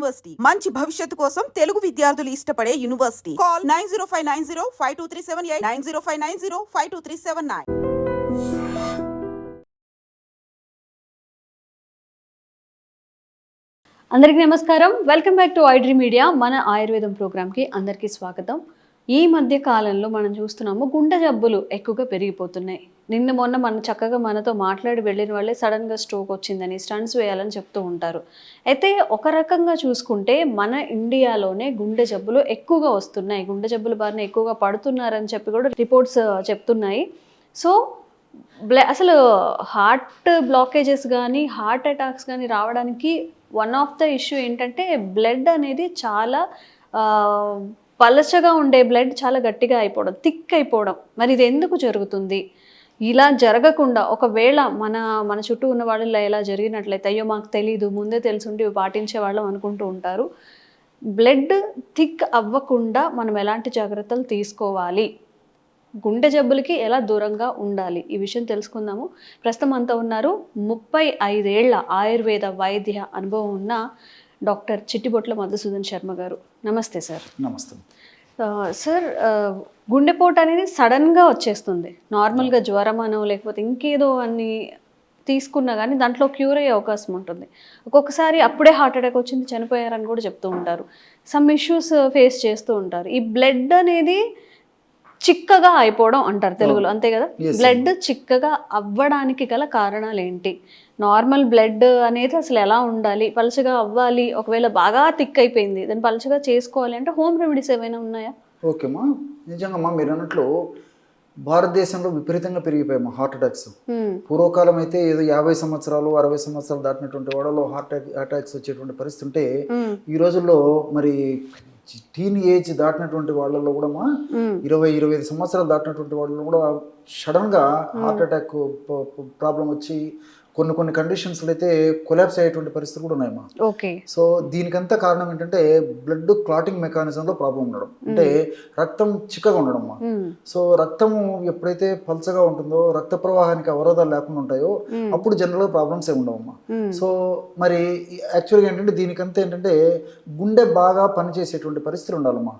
University. మంచి భవిష్యత్తు కోసం తెలుగు విద్యార్థులు ఇష్టపడే university. Call nine zero five nine zero five two three seven eight nine zero five nine zero five two three seven nine. అందరికీ నమస్కారం. Welcome back to iDream media మన ఆయుర్వేదం ప్రోగ్రామ్కి అందరికీ స్వాగతం. ఈ మధ్య కాలంలో మనం చూస్తున్నాము గుండె జబ్బులు ఎక్కువగా పెరిగిపోతున్నాయి. నిన్న మొన్న మన చక్కగా మనతో మాట్లాడి వెళ్ళిన వాళ్ళే సడన్గా స్ట్రోక్ వచ్చిందని స్టంట్స్ వేయాలని చెప్తూ ఉంటారు. అయితే ఒక రకంగా చూసుకుంటే మన ఇండియాలోనే గుండె జబ్బులు ఎక్కువగా వస్తున్నాయి. గుండె జబ్బుల బారిన ఎక్కువగా పడుతున్నారని చెప్పి కూడా రిపోర్ట్స్ చెప్తున్నాయి. సో బ్ల అసలు హార్ట్ బ్లాకేజెస్ కానీ హార్ట్ అటాక్స్ కానీ రావడానికి వన్ ఆఫ్ ద ఇష్యూ ఏంటంటే బ్లడ్ అనేది చాలా పలచగా ఉండే బ్లడ్ చాలా గట్టిగా అయిపోవడం థిక్ అయిపోవడం. మరి ఇది ఎందుకు జరుగుతుంది? ఇలా జరగకుండా ఒకవేళ మన మన చుట్టూ ఉన్న వాళ్ళలో ఇలా జరిగినట్లయితే అయ్యో మాకు తెలీదు ముందే తెలుసుండి పాటించే వాళ్ళం అనుకుంటూ ఉంటారు. బ్లడ్ థిక్ అవ్వకుండా మనం ఎలాంటి జాగ్రత్తలు తీసుకోవాలి? గుండె జబ్బులకి ఎలా దూరంగా ఉండాలి? ఈ విషయం తెలుసుకుందాము. ప్రస్తుతం అంతా ఉన్నారు ముప్పై ఐదేళ్ళ ఆయుర్వేద వైద్య అనుభవం ఉన్న డాక్టర్ చిట్టిబొట్ల మధుసూదన్ శర్మ గారు. నమస్తే సార్. నమస్తే. సార్ గుండెపోటు అనేది సడన్గా వచ్చేస్తుంది. నార్మల్గా జ్వరం అనో లేకపోతే ఇంకేదో అన్ని తీసుకున్నా కానీ దాంట్లో క్యూర్ అయ్యే అవకాశం ఉంటుంది. ఒక్కొక్కసారి అప్పుడే హార్ట్ అటాక్ వచ్చింది చనిపోయారని కూడా చెప్తూ ఉంటారు. సమ్ ఇష్యూస్ ఫేస్ చేస్తూ ఉంటారు. ఈ బ్లడ్ అనేది చిక్కగా అయిపోవడం అంటారు తెలుగులో అంతే కదా? బ్లడ్ చిక్కగా అవ్వడానికి గల కారణాలు ఏంటి నార్మల్ బ్లడ్ అనేది అసలు ఎలా ఉండాలి పలుచగా అవ్వాలి ఒకవేళ బాగా థిక్ అయిపోయింది దాన్ని పలుచగా చేసుకోవాలి అంటే హోమ్ రెమెడీస్ ఏమైనా ఉన్నాయా ఓకేమ్మా నిజంగామ్మా మీరు అన్నట్లు భారతదేశంలో విపరీతంగా పెరిగిపోయామ్మా హార్ట్ అటాక్స్. పూర్వకాలం అయితే ఏదో యాభై సంవత్సరాలు అరవై సంవత్సరాలు దాటినటువంటి వాళ్ళలో హార్ట్ అటాక్స్ వచ్చేటువంటి పరిస్థితి ఉంటే. ఈ రోజుల్లో మరి టీన్ ఏజ్ దాటినటువంటి వాళ్ళలో కూడా మా. ఇరవై ఇరవై ఐదు సంవత్సరాలు దాటినటువంటి వాళ్ళలో కూడా సడన్గా హార్ట్ అటాక్ ప్రాబ్లం వచ్చి కొన్ని కొన్ని కండిషన్స్లో అయితే కొలాప్స్ అయ్యేటువంటి పరిస్థితులు కూడా ఉన్నాయమ్మా ఓకే సో దీనికంతా కారణం ఏంటంటే బ్లడ్ క్లాటింగ్ మెకానిజంలో ప్రాబ్లం ఉండడం అంటే రక్తం చిక్కగా ఉండడం అమ్మా. సో రక్తము ఎప్పుడైతే పల్చగా ఉంటుందో రక్త ప్రవాహానికి అవరోధాలు లేకుండా ఉంటాయో. అప్పుడు జనరల్గా ప్రాబ్లమ్స్ ఏమి ఉండవమ్మా. సో మరి యాక్చువల్గా ఏంటంటే దీనికంతా ఏంటంటే గుండె బాగా పనిచేసేటువంటి పరిస్థితులు ఉండాలమ్మా.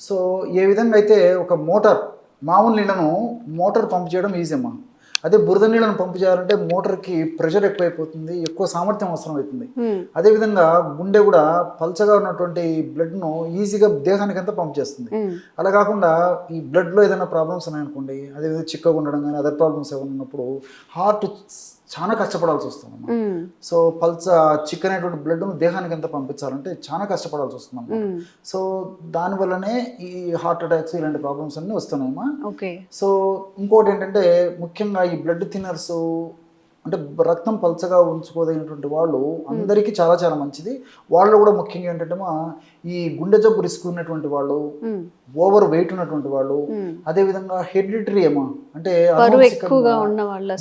సో ఏ విధంగా అయితే ఒక మోటార్ మామూలు నీళ్ళను మోటార్ పంప్ చేయడం ఈజీ అమ్మా అదే బురద నీళ్ళను పంపు చేయాలంటే మోటార్కి ప్రెషర్ ఎక్కువైపోతుంది ఎక్కువ సామర్థ్యం అవసరం అవుతుంది. అదేవిధంగా గుండె కూడా పల్చగా ఉన్నటువంటి బ్లడ్ను ఈజీగా దేహానికి అంతా పంప్ చేస్తుంది. అలా కాకుండా ఈ బ్లడ్లో ఏదైనా ప్రాబ్లమ్స్ ఉన్నాయనుకోండి అదేవిధంగా చిక్కగా ఉండడం కానీ అదర్ ప్రాబ్లమ్స్ ఏమైనా ఉన్నప్పుడు హార్ట్ చాలా కష్టపడాల్సి వస్తుంది. సో పల్చ చిక్కనటువంటి బ్లడ్ను దేహానికి అంతా పంపించాలంటే చాలా కష్టపడాల్సి వస్తుంది. సో దానివల్లనే ఈ హార్ట్ అటాక్స్ ఇలాంటి ప్రాబ్లమ్స్ అన్నీ వస్తున్నాయమ్మా ఓకే సో ఇంకోటి ఏంటంటే ముఖ్యంగా ఈ బ్లడ్ థిన్నర్స్ అంటే రక్తం పల్చగా ఉంచుకోదగినటువంటి వాళ్ళు అందరికీ చాలా చాలా మంచిది వాళ్ళు కూడా ముఖ్యంగా ఏంటంటే మా ఈ గుండె జబ్బు రిస్క్ ఉన్నటువంటి వాళ్ళు. ఓవర్ వెయిట్ ఉన్నటువంటి వాళ్ళు హ్మ్. అదేవిధంగా హెరిడిటరీ ఏమా అంటే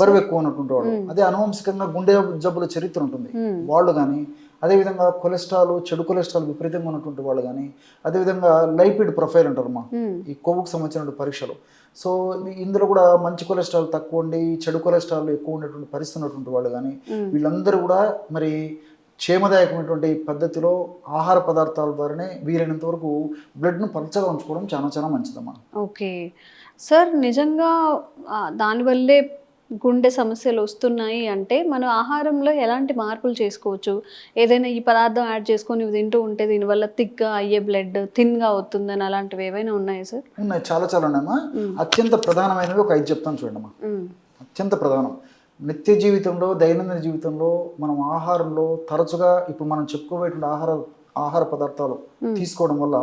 బరువు ఎక్కువ ఉన్నటువంటి వాళ్ళు అదే అనువంశికంగా గుండె జబ్బుల చరిత్ర ఉంటుంది. వాళ్ళు కానీ అదేవిధంగా కొలెస్ట్రాల్ చెడు కొలెస్ట్రాల్ విపరీతంగా ఉన్నటువంటి వాళ్ళు కానీ అదేవిధంగా లైపిడ్ ప్రొఫైల్ అంటారు మా. ఈ కొవ్వుకు సంబంధించిన పరీక్షలు సో ఇందులో కూడా మంచి కొలెస్ట్రాల్ తక్కువ ఉండి చెడు కొలెస్ట్రాల్ ఎక్కువ ఉన్నటువంటి పరిస్థితి ఉన్నటువంటి వాళ్ళు కానీ. వీళ్ళందరూ కూడా మరి క్షేమదాయకమైనటువంటి పద్ధతిలో ఆహార పదార్థాల ద్వారానే వీలైనంత వరకు బ్లడ్ను పలచగా ఉంచుకోవడం చాలా చాలా మంచిదమ్మా ఓకే సార్ నిజంగా దానివల్లే గుండె సమస్యలు వస్తున్నాయి అంటే మనం ఆహారంలో ఎలాంటి మార్పులు చేసుకోవచ్చు? ఏదైనా ఈ పదార్థం యాడ్ చేసుకొని ఇవి తింటూ ఉంటే దీనివల్ల థిక్గా అయ్యే బ్లడ్ థిన్గా అవుతుందని అలాంటివి ఏవైనా ఉన్నాయా సార్ ఉన్నాయి. చాలా చాలా ఉన్నాయమ్మా. అత్యంత ప్రధానమైనవి ఒక ఐదు చెప్తాను చూడమ్మా మ్మ్. అత్యంత ప్రధానం. నిత్య జీవితంలో దైనందిన జీవితంలో మనం ఆహారంలో తరచుగా ఇప్పుడు మనం చెప్పుకోబోయేటువంటి ఆహార ఆహార పదార్థాలు తీసుకోవడం వల్ల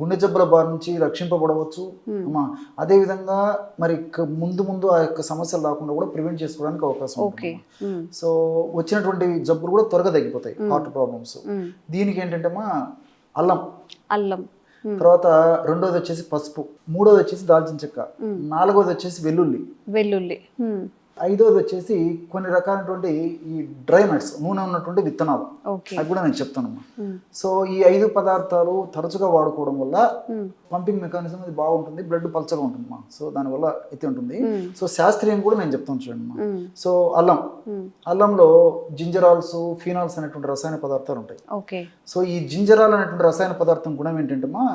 గుండె జబ్బుల బారి నుంచి రక్షింపబడవచ్చు. అమ్మా అదేవిధంగా మరి ముందు ముందు ఆ యొక్క సమస్యలు రాకుండా కూడా ప్రివెంట్ చేసుకోవడానికి అవకాశం ఉంటుంది. సో వచ్చినటువంటి జబ్బులు కూడా త్వరగా తగ్గిపోతాయి హార్ట్ ప్రాబ్లమ్స్. దీనికి ఏంటంటే మా అల్లం. అల్లం. తర్వాత రెండోది వచ్చేసి పసుపు మూడోది వచ్చేసి దాల్చిన చెక్క నాలుగోది వచ్చేసి వెల్లుల్లి. వెల్లుల్లి. ఐదోది వచ్చేసి కొన్ని రకాలైనటువంటి ఈ డ్రై నట్స్ నూనె ఉన్నటువంటి విత్తనాలు. అవి కూడా నేను చెప్తానమ్మా. సో ఈ ఐదు పదార్థాలు తరచుగా వాడుకోవడం వల్ల పంపింగ్ మెకానిజం అది బాగుంటుంది బ్లడ్ పల్చగా ఉంటుందమ్మా. సో దానివల్ల అయితే ఉంటుంది. సో శాస్త్రీయం కూడా నేను చెప్తాను చూడండి అమ్మా సో అల్లం. అల్లంలో జింజరాల్స్ ఫీనాల్స్ అనేటువంటి రసాయన పదార్థాలు ఉంటాయి. సో ఈ జింజరాల్ అనేటువంటి రసాయన పదార్థం గుణం ఏంటంటే అమ్మా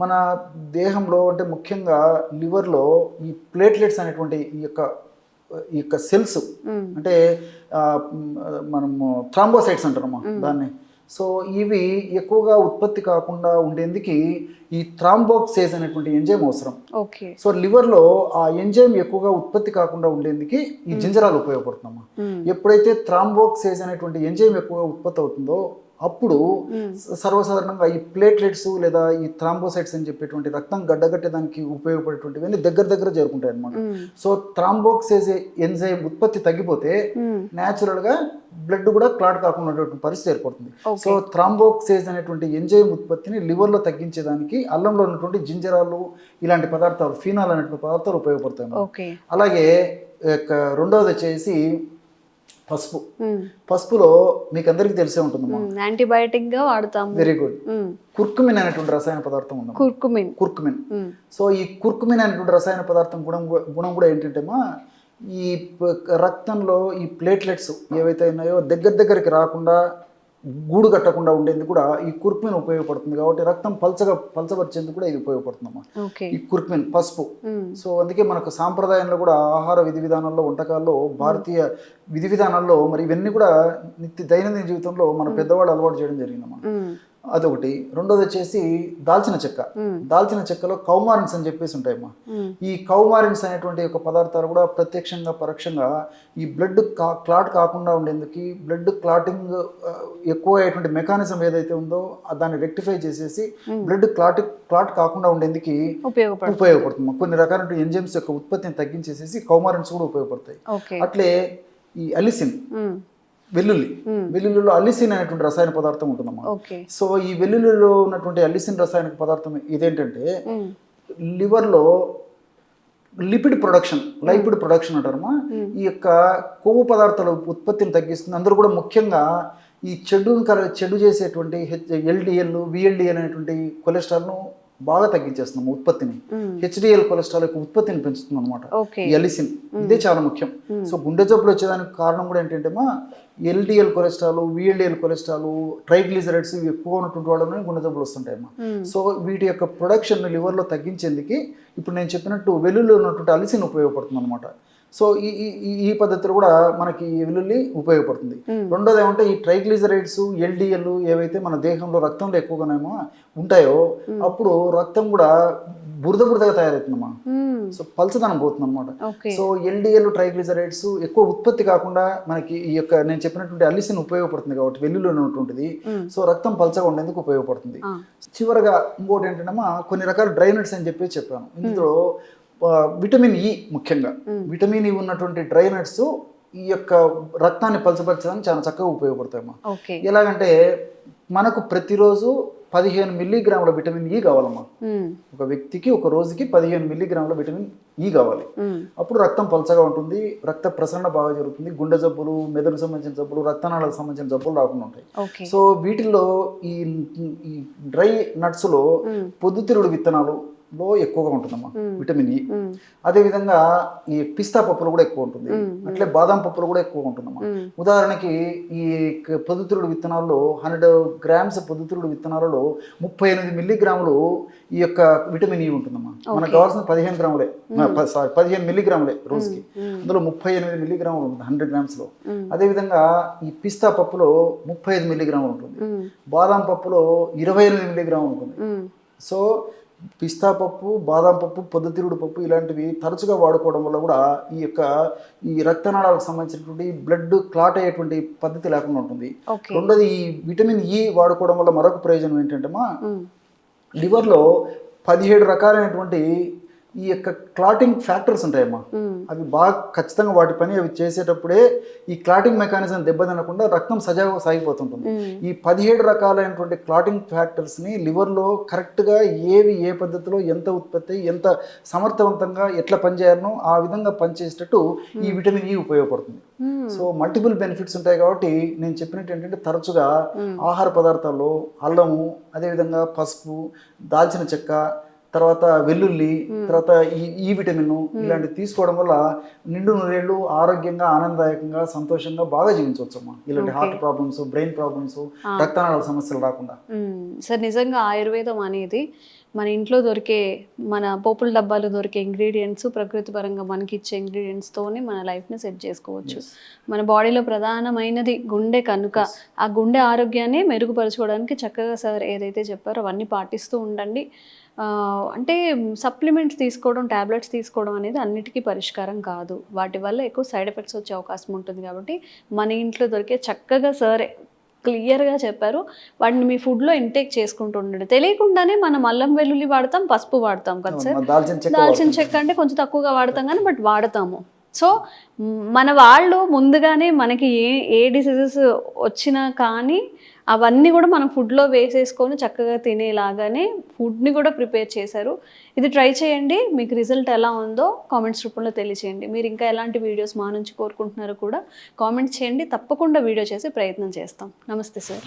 మన దేహంలో అంటే ముఖ్యంగా లివర్లో ఈ ప్లేట్లెట్స్ అనేటువంటి ఈ యొక్క ఈ యొక్క సెల్స్ అంటే మనము థ్రాంబోసైట్స్ అంటారమ్మా దాన్ని. సో ఇవి ఎక్కువగా ఉత్పత్తి కాకుండా ఉండేందుకు ఈ థ్రాంబోక్సేజ్ అనేటువంటి ఎంజైమ్ అవసరం. ఓకే. సో లివర్లో ఆ ఎంజైమ్ ఎక్కువగా ఉత్పత్తి కాకుండా ఉండేందుకు ఈ జింజరాలు ఉపయోగపడుతుందమ్మా ఎప్పుడైతే థ్రాంబోక్సేజ్ అనేటువంటి ఎంజైమ్ ఎక్కువగా ఉత్పత్తి అవుతుందో అప్పుడు సర్వసాధారణంగా ఈ ప్లేట్లెట్స్ లేదా ఈ థ్రాంబోసైట్స్ అని చెప్పేటువంటి రక్తం గడ్డగట్టేదానికి ఉపయోగపడేటువంటివన్నీ దగ్గర దగ్గర చేరుకుంటాయి అనమాట సో థ్రాంబోక్సేజ్ ఎంజైమ్ ఉత్పత్తి తగ్గిపోతే న్యాచురల్గా బ్లడ్ కూడా క్లాట్ కాకుండా పరిస్థితి ఏర్పడుతుంది. సో థ్రాంబోక్సేజ్ అనేటువంటి ఎంజైమ్ ఉత్పత్తిని liver లో తగ్గించేదానికి అల్లంలో ఉన్నటువంటి జింజరాలు ఇలాంటి పదార్థాలు ఫీనాల్ అనేటువంటి పదార్థాలు ఉపయోగపడతాయి అలాగే రెండవది వచ్చేసి పసుపు. పసుపులో మీకు అందరికీ తెలిసే ఉంటుందమ్మా. యాంటీబయాటిక్గా వాడతాము. వెరీ గుడ్ కుర్కుమిన్ అనేటువంటి రసాయన పదార్థం ఉంది కుర్కుమిన్. కుర్కుమిన్. సో ఈ కుర్కుమిన్ అనేటువంటి రసాయన పదార్థం గుణం గుణం కూడా ఏంటంటేమా ఈ ప- రక్తంలో ఈ ప్లేట్లెట్స్ ఏవైతే ఉన్నాయో దగ్గర దగ్గరికి రాకుండా గూడు కట్టకుండా ఉండేందుకు కూడా ఈ కుర్కుమిన్ ఉపయోగపడుతుంది కాబట్టి రక్తం పల్చగా పల్చబరిచేందుకు కూడా ఇది ఉపయోగపడుతుందమ్మా. ఓకే. ఈ కుర్కుమిన్ పసుపు. సో అందుకే మనకు సాంప్రదాయంలో కూడా ఆహార విధి విధానాల్లో వంటకాల్లో భారతీయ విధి విధానాల్లో మరి ఇవన్నీ కూడా నిత్య దైనందిన జీవితంలో మన పెద్దవాళ్ళు అలవాటు చేయడం జరిగిందమ్మా. అదొకటి. రెండోది వచ్చేసి దాల్చిన చెక్క. దాల్చిన చెక్కలో కౌమారిన్స్ అని చెప్పేసి ఉంటాయమ్మా. ఈ కౌమారిన్స్ అనేటువంటి ఒక పదార్థాలు కూడా ప్రత్యక్షంగా పరోక్షంగా ఈ బ్లడ్ కా క్లాట్ కాకుండా ఉండేందుకు బ్లడ్ క్లాటింగ్ ఎక్కువ అయ్యేటువంటి మెకానిజం ఏదైతే ఉందో దాన్ని రెక్టిఫై చేసేసి బ్లడ్ క్లాట్ క్లాట్ కాకుండా ఉండేందుకు ఉపయోగపడుతుంది. కొన్ని రకాల ఎంజైమ్స్ యొక్క ఉత్పత్తిని తగ్గించేసేసి కౌమారిన్స్ కూడా ఉపయోగపడతాయి. అట్లే ఈ అలిసిన్. వెల్లుల్లి. వెల్లుల్లిలో అలిసిన్ అనేటువంటి రసాయన పదార్థం ఉంటుందమ్మా. సో ఈ వెల్లుల్లిలో ఉన్నటువంటి అలిసిన్ రసాయనిక పదార్థం ఇదేంటంటే లివర్లో లిపిడ్ ప్రొడక్షన్ లైపిడ్ ప్రొడక్షన్ అంటారమ్మా. ఈ యొక్క కొవ్వు పదార్థాల ఉత్పత్తిని తగ్గిస్తుంది. అందరూ కూడా ముఖ్యంగా ఈ చెడును కర చెడు చేసేటువంటి హెచ్ ఎల్డిఎల్ విఎల్డిఎల్ అనేటువంటి కొలెస్ట్రాల్ను బాగా తగ్గించేస్తున్నాం ఉత్పత్తిని. హెచ్డిఎల్ కొలెస్ట్రాల్ యొక్క ఉత్పత్తిని పెంచుతుంది అనమాట అలిసిన్ ఇదే చాలా ముఖ్యం. సో గుండె జబ్బులు వచ్చేదానికి కారణం కూడా ఏంటంటే మా LDL cholesterol VLDL cholesterol triglycerides ఇవి ఎక్కువ ఉన్నటువంటి వాళ్ళని గుండె జబ్బులు వస్తుంటాయమ్మా. సో వీటి యొక్క ప్రొడక్షన్ లివర్లో తగ్గించేందుకు ఇప్పుడు నేను చెప్పినట్టు వెల్లుల్లి ఉన్నటువంటి అలిసిన్ ఉపయోగపడుతుంది అనమాట సో ఈ ఈ- పద్ధతిలో కూడా మనకి ఈ వెల్లుల్లి ఉపయోగపడుతుంది. రెండోది ఏమంటే ఈ ట్రైగ్లిజరైడ్స్ ఎల్డిఎల్ ఏవైతే మన దేహంలో రక్తంలో ఎక్కువగానేమో ఉంటాయో అప్పుడు రక్తం కూడా బురద బురదగా తయారవుతుందమ్మా సో పల్చదనం పోతుంది అనమాట సో ఎల్డిఎల్ ట్రైగ్లిజరైడ్స్ ఎక్కువ ఉత్పత్తి కాకుండా మనకి ఈ యొక్క నేను చెప్పినటువంటి అలిసిన్ ఉపయోగపడుతుంది కాబట్టి వెల్లుల్లి ఉన్నటువంటిది. సో రక్తం పల్చగా ఉండేందుకు ఉపయోగపడుతుంది. చివరగా ఇంకోటి ఏంటంటే కొన్ని రకాల డ్రై నట్స్ అని చెప్పి చెప్పాను. ఇందులో విటమిన్ ఇ ముఖ్యంగా. విటమిన్ ఇ ఉన్నటువంటి డ్రై నట్స్ ఈ యొక్క రక్తాన్ని పలచపరచడానికి చాలా చక్కగా ఉపయోగపడతాయమ్మా. ఓకే. ఎలాగంటే మనకు ప్రతిరోజు పదిహేను మిల్లీగ్రాముల విటమిన్ ఇ కావాలమ్మా. ఒక వ్యక్తికి ఒక రోజుకి పదిహేను మిల్లీగ్రాముల విటమిన్ ఇ కావాలి. అప్పుడు రక్తం పలచగా ఉంటుంది రక్త ప్రసరణ బాగా జరుగుతుంది గుండె జబ్బులు మెదడుకు సంబంధించిన జబ్బులు రక్తనాళాలకు సంబంధించిన జబ్బులు రాకుండా ఉంటాయి. సో వీటిల్లో ఈ ఈ డ్రై నట్స్లో పొద్దుతిరుడు విత్తనాలు లో ఎక్కువగా ఉంటుందమ్మా విటమిన్ ఇ అదేవిధంగా ఈ పిస్తా పప్పులు కూడా ఎక్కువ ఉంటుంది. అట్లే బాదం పప్పులు కూడా ఎక్కువ ఉంటుందమ్మా. ఉదాహరణకి ఈ పొద్దుతిరుడు విత్తనాల్లో హండ్రెడ్ గ్రామ్స్ పొద్దుతిరుడు విత్తనాలలో ముప్పై ఎనిమిది మిల్లీగ్రాములు ఈ యొక్క విటమిన్ ఇ ఉంటుందమ్మా. మనకు కావాల్సిన పదిహేను గ్రాములే. సారీ పదిహేను మిల్లీగ్రాములే రోజుకి. అందులో ముప్పై ఎనిమిది మిల్లీగ్రాములు ఉంటుంది హండ్రెడ్ గ్రామ్స్లో అదేవిధంగా ఈ పిస్తా పప్పులో ముప్పై ఐదు మిల్లీగ్రాములు ఉంటుంది. బాదం పప్పులో ఇరవై ఎనిమిది మిల్లీగ్రాములు ఉంటుంది. సో పిస్తా పప్పు బాదం పప్పు పొద్దుతిరుడు పప్పు ఇలాంటివి తరచుగా వాడుకోవడం వల్ల కూడా ఈ యొక్క ఈ రక్తనాళాలకు సంబంధించినటువంటి బ్లడ్ క్లాట్ అయ్యేటువంటి పద్ధతి లేకుండా ఉంటుంది. రెండోది ఈ విటమిన్ ఇ వాడుకోవడం వల్ల మరొక ప్రయోజనం ఏంటంటే మా లివర్లో పదిహేడు రకాలైనటువంటి ఈ యొక్క క్లాటింగ్ ఫ్యాక్టర్స్ ఉంటాయమ్మా. అవి బాగా ఖచ్చితంగా వాటి పని అవి చేసేటప్పుడే ఈ క్లాటింగ్ మెకానిజం దెబ్బతినకుండా రక్తం సజావుగా సాగిపోతుంటుంది. ఈ పదిహేడు రకాలైనటువంటి క్లాటింగ్ ఫ్యాక్టర్స్ని లివర్లో కరెక్ట్గా ఏవి ఏ పద్ధతిలో ఎంత ఉత్పత్తి ఎంత సమర్థవంతంగా ఎట్లా పనిచేయాలనో ఆ విధంగా పనిచేసేటట్టు ఈ విటమిన్ ఈ ఉపయోగపడుతుంది. సో మల్టిపుల్ బెనిఫిట్స్ ఉంటాయి కాబట్టి నేను చెప్పినట్టు ఏంటంటే తరచుగా ఆహార పదార్థాల్లో అల్లము అదేవిధంగా పసుపు దాల్చిన చెక్క తర్వాత వెల్లుల్లి తర్వాత ఈ ఈ విటమిన్ ఇలాంటివి తీసుకోవడం వల్ల నిండు నూరేళ్ళు ఆరోగ్యంగా ఆనందదాయకంగా సంతోషంగా బాగా జీవించవచ్చు అమ్మా ఇలాంటి హార్ట్ ప్రాబ్లమ్స్ బ్రెయిన్ ప్రాబ్లమ్స్ రక్తనాళాల సమస్యలు రాకుండా. సార్ నిజంగా ఆయుర్వేదం అనేది మన ఇంట్లో దొరికే మన పోపుల డబ్బాలు దొరికే ఇంగ్రీడియంట్స్ ప్రకృతి పరంగా మనకి ఇచ్చే ఇంగ్రీడియంట్స్తోనే మన లైఫ్ని సెట్ చేసుకోవచ్చు. మన బాడీలో ప్రధానమైనది గుండె కనుక. ఆ గుండె ఆరోగ్యాన్ని మెరుగుపరచుకోవడానికి చక్కగా సార్ ఏదైతే చెప్పారో అవన్నీ పాటిస్తూ ఉండండి. అంటే సప్లిమెంట్స్ తీసుకోవడం ట్యాబ్లెట్స్ తీసుకోవడం అనేది అన్నిటికీ పరిష్కారం కాదు. వాటి వల్ల ఎక్కువ సైడ్ ఎఫెక్ట్స్ వచ్చే అవకాశం ఉంటుంది కాబట్టి మన ఇంట్లో దొరికే చక్కగా సార్ క్లియర్గా చెప్పారు. వాటిని మీ ఫుడ్లో ఇంటేక్ చేసుకుంటూ ఉండండి. తెలియకుండానే మనం అల్లం వెల్లుల్లి వాడతాం పసుపు వాడతాం కదా సార్? దాల్చిన చెక్క అంటే కొంచెం తక్కువగా వాడతాం కానీ బట్ వాడతాము. సో మన వాళ్ళు ముందుగానే మనకి ఏ ఏ డిసీజెస్ వచ్చినా కానీ అవన్నీ కూడా మనం ఫుడ్లో వేసేసుకొని చక్కగా తినేలాగానే ఫుడ్ని కూడా ప్రిపేర్ చేశారు. ఇది ట్రై చేయండి. మీకు రిజల్ట్ ఎలా ఉందో కామెంట్స్ రూపంలో తెలియచేయండి. మీరు ఇంకా ఎలాంటి వీడియోస్ మా నుంచి కోరుకుంటున్నారో కూడా కామెంట్ చేయండి. తప్పకుండా వీడియో చేసి ప్రయత్నం చేస్తాం. నమస్తే sir.